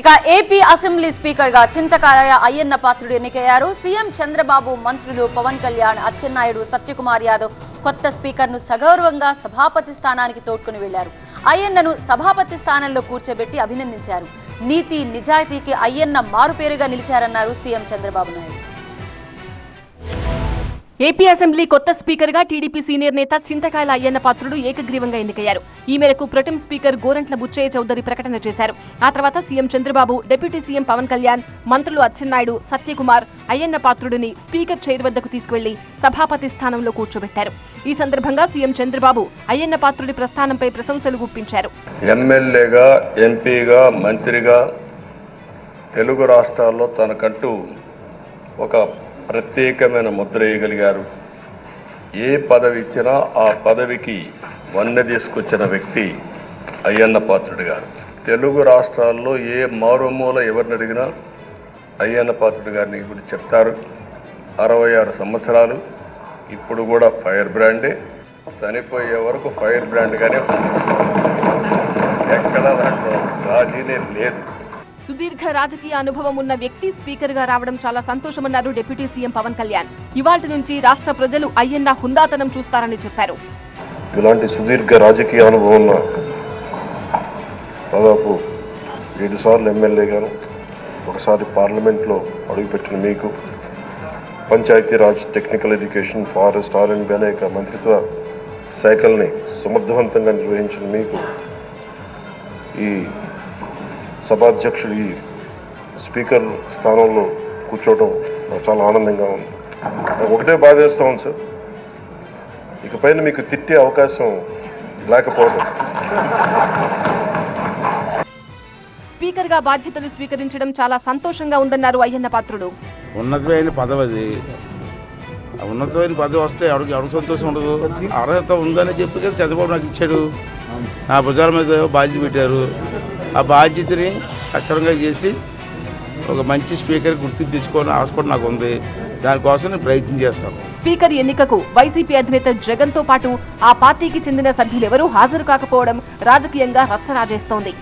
ఇక AP assembly స్పీకర్గా చింతకాయ అయ్యన్న పాత్రుడు ఎన్నికయ్యారు. సీఎం చంద్రబాబు మంత్రులు పవన్ కళ్యాణ్ అచ్చెన్నాయుడు సత్యకుమార్ యాదవ్ కొత్త స్పీకర్ను సగౌరవంగా సభాపతి స్థానానికి తోడ్కొని వెళ్ళారు అయ్యన్నను సభాపతి స్థానంలో కూర్చోబెట్టి అభినందించారు. నీతి నిజాయితీకి అయ్యన్న మారుపేరుగా నిలిచారన్నారు CM Chandrababu Naidu. AP assembly కొత్త స్పీకర్గా టీడీపీ సీనియర్ నేత చింతకాయల అయ్యన్న పాత్రుడు ఏకగ్రీవంగా ఎన్నికయ్యారు. ఈ మేరకు ప్రొటెం స్పీకర్ గోరంట్ల బుచ్చయ్య చౌదరి ప్రకటన చేశారు. ఆ తర్వాత CM Chandrababu deputy CM Pawan Kalyan మంత్రులు అచ్చెన్నాయుడు సత్యకుమార్ అయ్యన్న పాత్రుడిని స్పీకర్ చైర్ వద్దకు తీసుకువెళ్ళి సభాపతి స్థానంలో కూర్చోబెట్టారు. ఈ సందర్భంగా సీఎం చంద్రబాబు అయ్యన్న పాత్రుడి ప్రస్థానంపై ప్రశంసలు గుప్పించారు. ఎమ్మెల్యేగా ఎంపీగా మంత్రిగా తెలుగు రాష్ట్రాల్లో తనకంటూ ఒక ప్రత్యేకమైన ముద్ర వేయగలిగారు ఏ పదవి ఇచ్చినా ఆ పదవికి వన్నె తీసుకొచ్చిన వ్యక్తి అయ్యన్న పాత్రుడు గారు. తెలుగు రాష్ట్రాల్లో ఏ మారుమూల ఎవరిని అడిగినా అయ్యన్న పాత్రుడు గారిని గురించి చెప్తారు. అరవై ఆరు సంవత్సరాలు ఇప్పుడు కూడా ఫైర్ బ్రాండే. చనిపోయే వరకు ఫైర్ బ్రాండ్గానే ఎక్కడ దాంట్లో రాజీనే లేదు. సుదీర్ఘ రాజకీయ అనుభవం ఉన్న వ్యక్తి స్పీకర్గా రావడం చాలా సంతోషమన్నారు డిప్యూటీ సీఎం పవన్ కళ్యాణ్. ఇవాటి నుంచి రాష్ట్ర ప్రజలు అయ్యన్న హుందాతనం చూస్తారని చెప్పారు. ఇలాంటి సుదీర్ఘ రాజకీయ అనుభవం ఉన్న దాదాపు ఏడు సార్లు ఎమ్మెల్యేగాను ఒకసారి పార్లమెంట్లో అడుగుపెట్టిన మీకు Panchayati Raj technical education forest R and అనేక మంత్రిత్వ శాఖల్ని సమర్థవంతంగా నిర్వహించిన మీకు ఈ సభాధ్యక్షుడు ఈ స్పీకర్ స్థానంలో కూర్చోవడం నాకు చాలా ఆనందంగా ఉంది. నాకు ఒకటే బాధేస్తా ఉంది సార్. ఇకపైన మీకు తిట్టే అవకాశం లేకపోవడం. స్పీకర్గా బాధ్యతలు స్వీకరించడం చాలా సంతోషంగా ఉందన్నారు అయ్యన్న పాత్రుడు. ఉన్నతమైన పదవి ఉన్నతమైన పదవి వస్తే ఎవరికి ఎవరికి సంతోషం ఉండదు. అర్హత ఉందని చెప్పి చంద్రబాబు నాకు ఇచ్చాడు. నా భుజాల మీద బాధ్యత పెట్టారు. ఆ బాధ్యతని అక్షరంగా చేసి ఒక మంచి స్పీకర్ గుర్తింపు తెచ్చుకోవాలని ఆశ కూడా నాకు ఉంది. దానికోసం నేను ప్రయత్నం చేస్తాను స్పీకర్ ఎన్నికకు వైసీపీ అధినేత జగన్తో పాటు ఆ పార్టీకి చెందిన సభ్యులెవరూ హాజరు కాకపోవడం రాజకీయంగా రచ్చరాజేస్తోంది